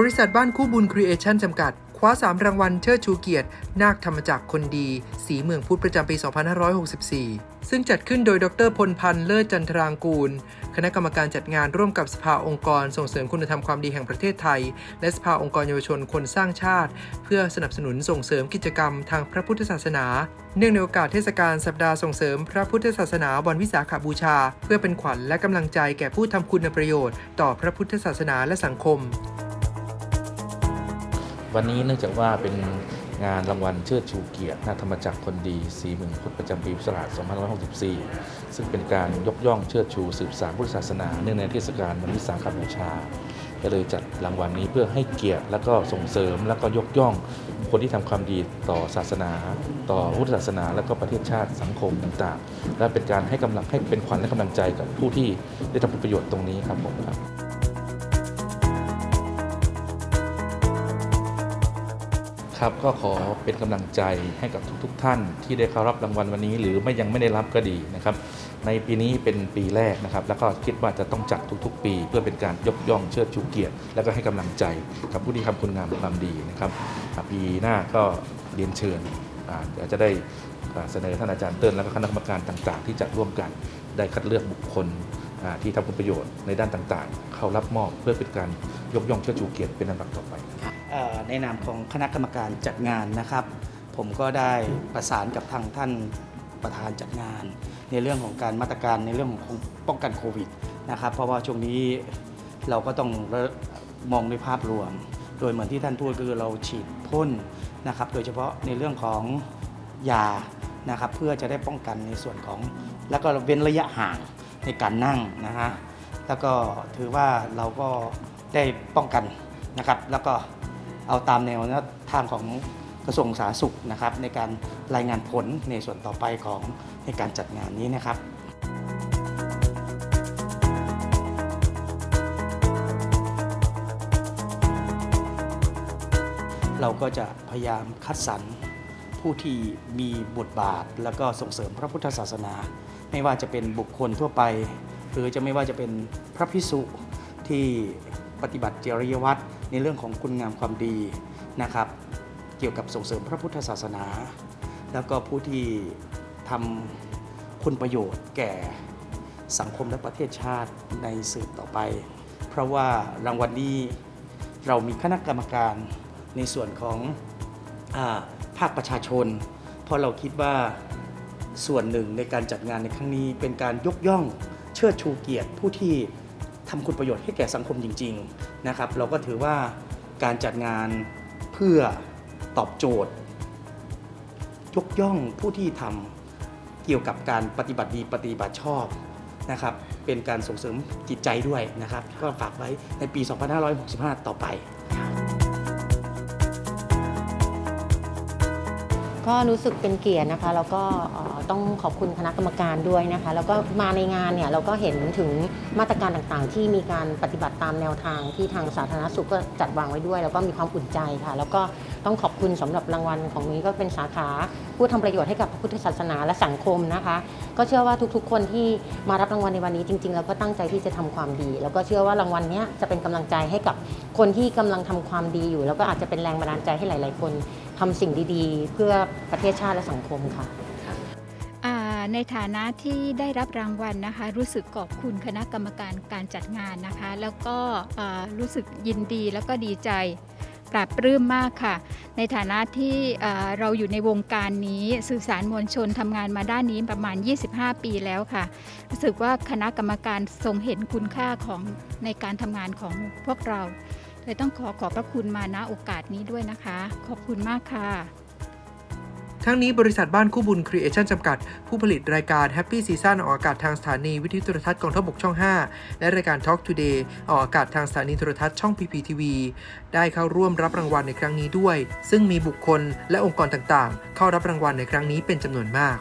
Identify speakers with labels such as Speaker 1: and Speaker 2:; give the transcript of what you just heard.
Speaker 1: บริษัทบ้านคู่บุญครีเอชั่นจำกัด คว้า 3 รางวัลเชิดชูเกียรติ นาคธรรมจักรคนดี สีเมืองพุทธประจำปี 2564 ซึ่งจัดขึ้นโดยดรพลพันธ์เลิศจันทรางกูล คณะกรรมการจัดงานร่วมกับสภาองค์กร ส่งเสริมคุณธรรมความดีแห่งประเทศไทย และสภาองค์กรเยาวชนคนสร้างชาติ เพื่อสนับสนุนส่งเสริมกิจกรรมทางพระพุทธศาสนา เนื่องในโอกาสเทศกาลสัปดาห์ส่งเสริมพระพุทธศาสนาวันวิสาขบูชา เพื่อเป็นขวัญและกำลังใจแก่ผู้ทำคุณประโยชน์ ต่อพระพุทธศาสนาและสังคม
Speaker 2: วันนี้เนื่องจากว่าเป็นงานรางวัลเชิดชูเกียรตินาธรรมจักรคนดีสีเมืองพุทธประจำปีพุทธศักราช2564 ซึ่งเป็นการยกย่องเชิดชูสืบสานพุทธศาสนา เนื่องในเทศกาลวันวิสาขบูชา ก็เลยจัดรางวัลนี้เพื่อให้เกียรติและก็ส่งเสริมและก็ยกย่องคนที่ทำความดีต่อศาสนา ต่อพุทธศาสนา และก็ประเทศชาติสังคมต่างๆ และเป็นการให้กำลังให้เป็นขวัญและกำลังใจกับผู้ที่ได้ทำประโยชน์ตรงนี้ครับผมครับ ครับก็ขอเป็นกำลังใจให้กับทุกๆทท่าน ที่ได้เข้ารับรางวัลวันนี้ หรือไม่ยังไม่ได้รับก็ดีนะครับ ในปีนี้เป็นปีแรกนะครับ แล้วก็คิดว่าจะต้องจัดทุก ๆ ปี เพื่อเป็นการยกย่องเชิดชูเกียรติ แล้วก็ให้กำลังใจกับผู้ที่ทำคุณงามความดีนะครับปีหน้าก็เรียนเชิญอาเดี๋ยวจะได้เสนอท่านอาจารย์เติ้ลและก็คณะกรรมการต่าง ๆ ที่จะร่วมกันได้คัดเลือกบุคคลที่ทำคุณประโยชน์ในด้านต่างๆ เข้ารับมอบเพื่อเป็นการยกย่องเชิดชูเกียรติเป็นลำดับต่อไป
Speaker 3: ในนามของคณะกรรมการจัดงานนะครับ ผมก็ได้ประสานกับทางท่านประธานจัดงาน ในเรื่องของการมาตรการในเรื่องของป้องกันโควิดนะครับ เพราะว่าช่วงนี้เราก็ต้องมองในภาพรวม โดยเหมือนที่ท่านพูดคือเราฉีดพ่นนะครับ โดยเฉพาะในเรื่องของยานะครับ เพื่อจะได้ป้องกันในส่วนของแล้วก็เว้นระยะห่างในการนั่งนะฮะแล้วก็ถือว่าเราก็ได้ป้องกันนะครับ แล้วก็ เอาตามแนวทางของกระทรวงสาธารณสุขนะครับในการรายงานผลในส่วนต่อไปของในการจัดงานนี้นะครับเราก็จะพยายามคัดสรรผู้ที่มีบทบาท แล้วก็ส่งเสริมพระพุทธศาสนา ไม่ว่าจะเป็นบุคคลทั่วไป หรือจะไม่ว่าจะเป็นพระพิสุที่ ปฏิบัติจริยวัตรในเรื่องของคุณงามความดีนะครับ เกี่ยวกับส่งเสริมพระพุทธศาสนา แล้วก็ผู้ที่ทำคุณประโยชน์แก่สังคมและประเทศชาติในสืบต่อไป เพราะว่ารางวัลนี้เรามีคณะกรรมการในส่วนของอภาคประชาชน เพราะเราคิดว่าส่วนหนึ่งในการจัดงานในครั้งนี้เป็นการยกย่องเชิดชูเกียรติผู้ที่ ทำคุณประโยชน์ให้แก่สังคมจริงๆนะครับเราก็ถือว่าการจัดงานเพื่อตอบโจทย์ ยกย่องผู้ที่ทำเกี่ยวกับการปฏิบัติดีปฏิบัติชอบนะครับเป็นการส่งเสริมจิตใจด้วยนะครับ ก็ฝากไว้ในปี 2565 ต่อไป
Speaker 4: ก็รู้สึกเป็นเกียรตินะคะแล้วก็ต้องขอบคุณคณะกรรมการด้วยนะคะ แล้วก็มาในงานเนี่ยเราก็เห็นถึงมาตรการต่างๆ ที่มีการปฏิบัติตามแนวทางที่ทางสาธารณสุขก็จัดวางไว้ด้วย แล้วก็มีความอุ่นใจค่ะ แล้วก็ต้องขอบคุณสำหรับรางวัลของนี้ก็เป็นสาขาผู้ทำประโยชน์ให้กับพระพุทธศาสนาและสังคมนะคะ ก็เชื่อว่าทุกๆ คนที่มารับรางวัลในวันนี้จริงๆแล้วก็ตั้งใจที่จะทำความดี แล้วก็เชื่อว่ารางวัลนี้จะเป็นกำลังใจให้กับคนที่กำลังทำความดีอยู่ แล้วก็อาจจะเป็นแรงบันดาลใจให้หลาย ๆ คน ทำสิ่งดีๆ เพื่อประเทศชาติและสังคมค่ะ
Speaker 5: ในฐานะที่ได้รับรางวัลนะคะ รู้สึกขอบคุณคณะกรรมการการจัดงานนะคะ แล้วก็อ่ารู้สึกยินดีแล้วก็ดีใจปราบปลื้มมากค่ะ ในฐานะที่อ่าเราอยู่ในวงการนี้สื่อสารมวลชนทำงานมาด้านนี้ประมาณ 25 ปีแล้วค่ะ รู้สึกว่าคณะกรรมการทรงเห็นคุณค่าของในการทำงานของพวกเรา เลยต้องขอขอบพระคุณมาณโอกาสนี้ด้วยนะคะ ขอบคุณมากค่ะ
Speaker 1: ทั้งนี้บริษัทบ้านคู่บุญครีเอชั่นจำกัด ผู้ผลิตรายการ Happy Season ออกอากาศทางสถานีวิทยุโทรทัศน์กองทัพบกช่อง 5 และรายการ Talk Today ออกอากาศทางสถานีโทรทัศน์ช่อง PPTV ได้เข้าร่วมรับรางวัลในครั้งนี้ด้วย ซึ่งมีบุคคลและองค์กรต่างๆ เข้ารับรางวัลในครั้งนี้เป็นจำนวนมาก